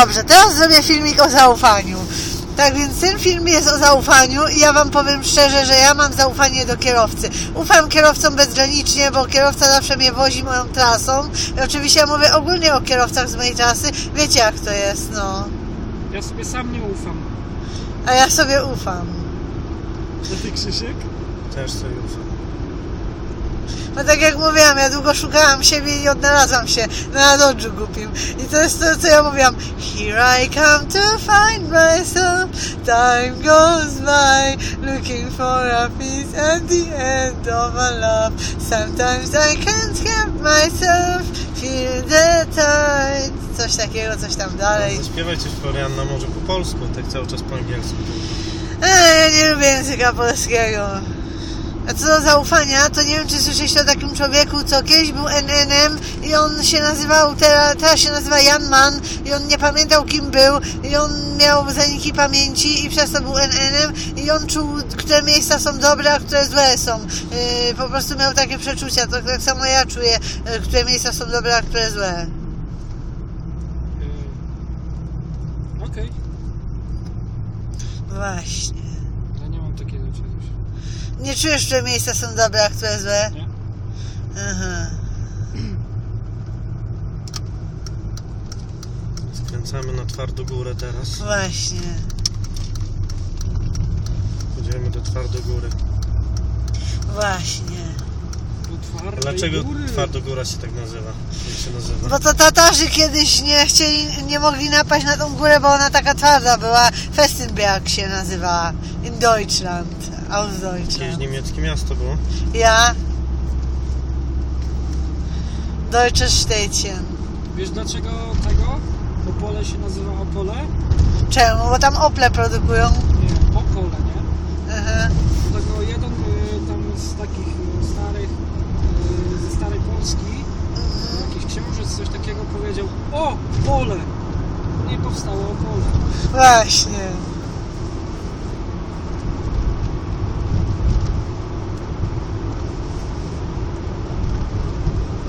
Dobrze, teraz zrobię filmik o zaufaniu. Tak więc ten film jest o zaufaniu i ja Wam powiem szczerze, że ja mam zaufanie do kierowcy. Ufam kierowcom bezgranicznie, bo kierowca zawsze mnie wozi moją trasą. I oczywiście ja mówię ogólnie o kierowcach z mojej trasy. Wiecie jak to jest, no. Ja sobie sam nie ufam. A ja sobie ufam. A ty Krzysiek? Też sobie ufam. No tak jak mówiłam, ja długo szukałam siebie i odnalazłam się na dodżu głupim. I to jest to, co ja mówiłam. Here I come to find myself. Time goes by, looking for a peace at the end of a love. Sometimes I can't help myself, feel the tide. Coś takiego, coś tam dalej. Zaśpiewajcie Florianna może po polsku, tak cały czas po angielsku. Eee, ja nie lubię języka polskiego. A co do zaufania, to nie wiem, czy słyszeliście o takim człowieku, co kiedyś był NN-em i on się nazywał, teraz, teraz się nazywa Jan Man i on nie pamiętał kim był i on miał zaniki pamięci i przez to był NN-em i on czuł, które miejsca są dobre, a które złe są. Yy, po prostu miał takie przeczucia, to tak samo ja czuję, yy, które miejsca są dobre, a które złe. Yy, Okej. Właśnie. Ja nie mam takiego czegoś. Nie czujesz, które miejsca są dobre, a które złe? Nie? Aha. Skręcamy na twardą górę teraz. Właśnie. Idziemy do twardogóry. Właśnie. Do twardej Dlaczego góry. twardogóra się tak nazywa? Jak się nazywa? Bo to Tatarzy kiedyś nie chcieli, nie mogli napaść na tą górę, bo ona taka twarda była. Festenberg się nazywała. In Deutschland. Aus Jakieś niemieckie miasto było? Ja. Deutsches Städtchen. Wiesz dlaczego tego Opole się nazywa Opole? Czemu? Bo tam Ople produkują. Nie, Opole, nie? Aha. Dlatego jeden y, tam z takich y, starych, y, ze starej Polski, jakiś książę coś takiego powiedział O, pole! Nie powstało Opole. Właśnie.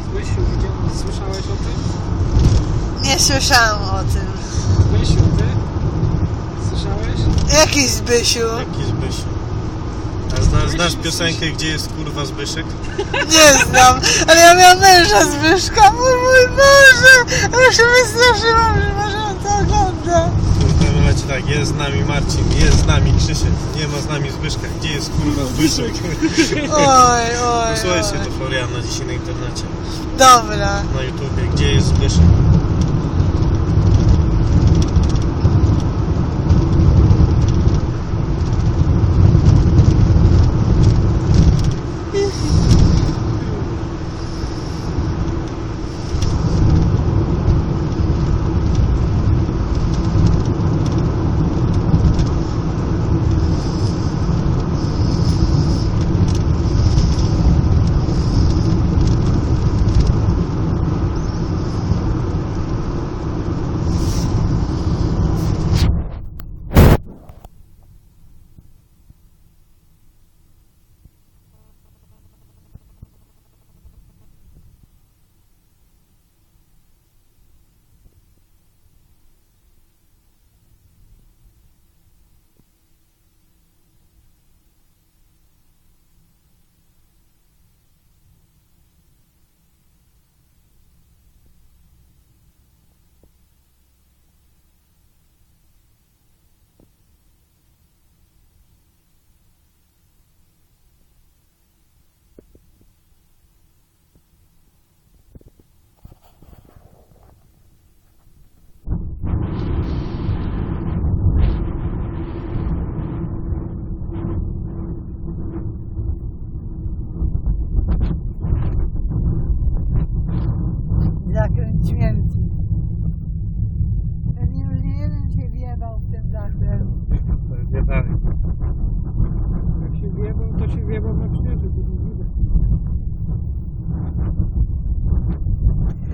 Zbysiu, widział- słyszałeś o tym? Nie słyszałam o tym. Zbysiu, ty? Słyszałeś? Jakiś Zbysiu? Jaki Zbysiu? A zna, znasz piosenkę Gdzie jest kurwa Zbyszek? Nie znam, ale ja miałam męża Zbyszka. Mój, mój Boże! Ja się wystraszyłam, że może on to ogląda. Kurwa leci tak, jest z nami Marcin, jest z nami Krzysiek, nie ma z nami Zbyszka. Gdzie jest kurwa Zbyszek? Oj, oj, Posłuchajcie oj. to Floriana dzisiaj na internecie, Dobra. na YouTubie. Gdzie jest Zbyszek? To się wiebą na krzyży, to nie widać.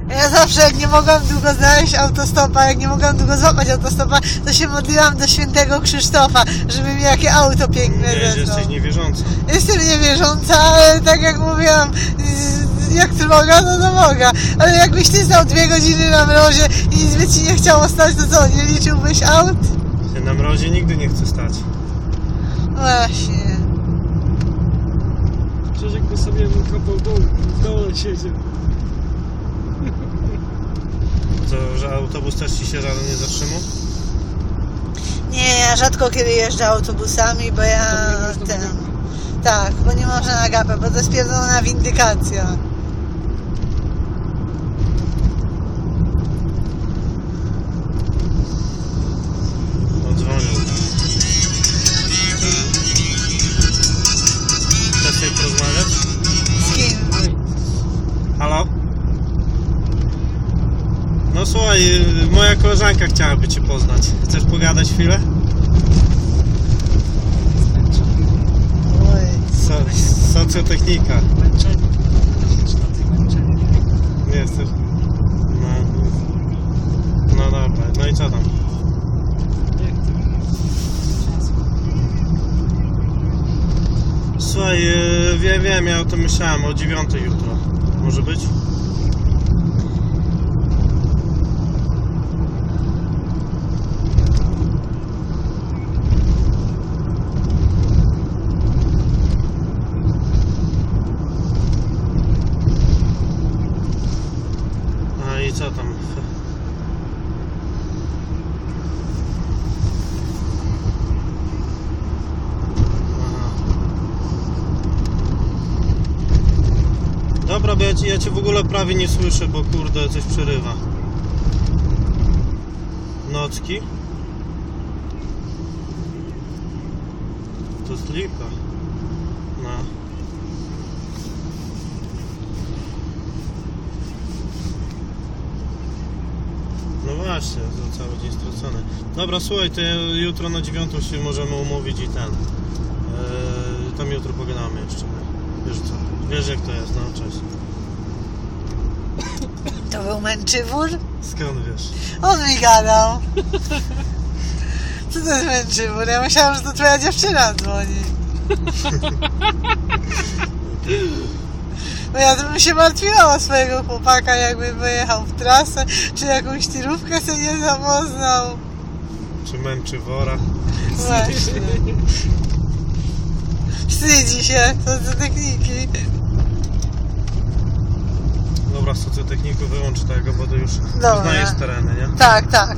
Ja zawsze jak nie mogłam długo znaleźć autostopa, jak nie mogłam długo złapać autostopa, to się modliłam do świętego Krzysztofa, żeby mi jakie auto piękne Nie, zesłał. jesteś niewierząca. Jestem niewierząca, ale tak jak mówiłam, z- jak trwoga, no to moga. Ale jakbyś ty stał dwie godziny na mrozie i nic by ci nie chciało stać, to co, nie liczyłbyś aut? Na mrozie nigdy nie chce stać. Właśnie. Krzysiek by sobie wykopał dół, w dole siedział. To, że autobus też ci się rano nie zatrzymał? Nie, ja rzadko kiedy jeżdżę autobusami, bo ja ten... Tak, bo nie można na gapę, bo to jest pierdolona windykacja. Słuchaj, y, moja koleżanka chciałaby cię poznać. Chcesz pogadać chwilę? So, socjotechnika. Nie jesteś? No. No dobra, no i co tam? Słuchaj, y, wiem, wiem, ja o tym myślałem, o dziewiątej jutro. Może być? A i co tam? Aha. Bo ja cię, ja cię w ogóle prawie nie słyszę, bo kurde coś przerywa. Nocki? To jest lipa. No. No właśnie, to cały dzień stracony. Dobra, słuchaj, to jutro na dziewiątą się możemy umówić i ten. Eee, tam jutro pogadamy jeszcze. Wiesz co? Wiesz jak to jest, no cześć. To był męczywór? Skąd wiesz? On mi gadał. Co to jest męczywór? Ja myślałam, że to twoja dziewczyna dzwoni. Bo ja bym się martwiła o swojego chłopaka, jakby wyjechał w trasę, czy jakąś tirówkę sobie nie zapoznał. Czy męczy wora? Właśnie. Wstydzi się, to są techniki. Dobra, socjotechniku wyłącz tego, bo to już Dobra. znajesz tereny, nie? Tak, tak.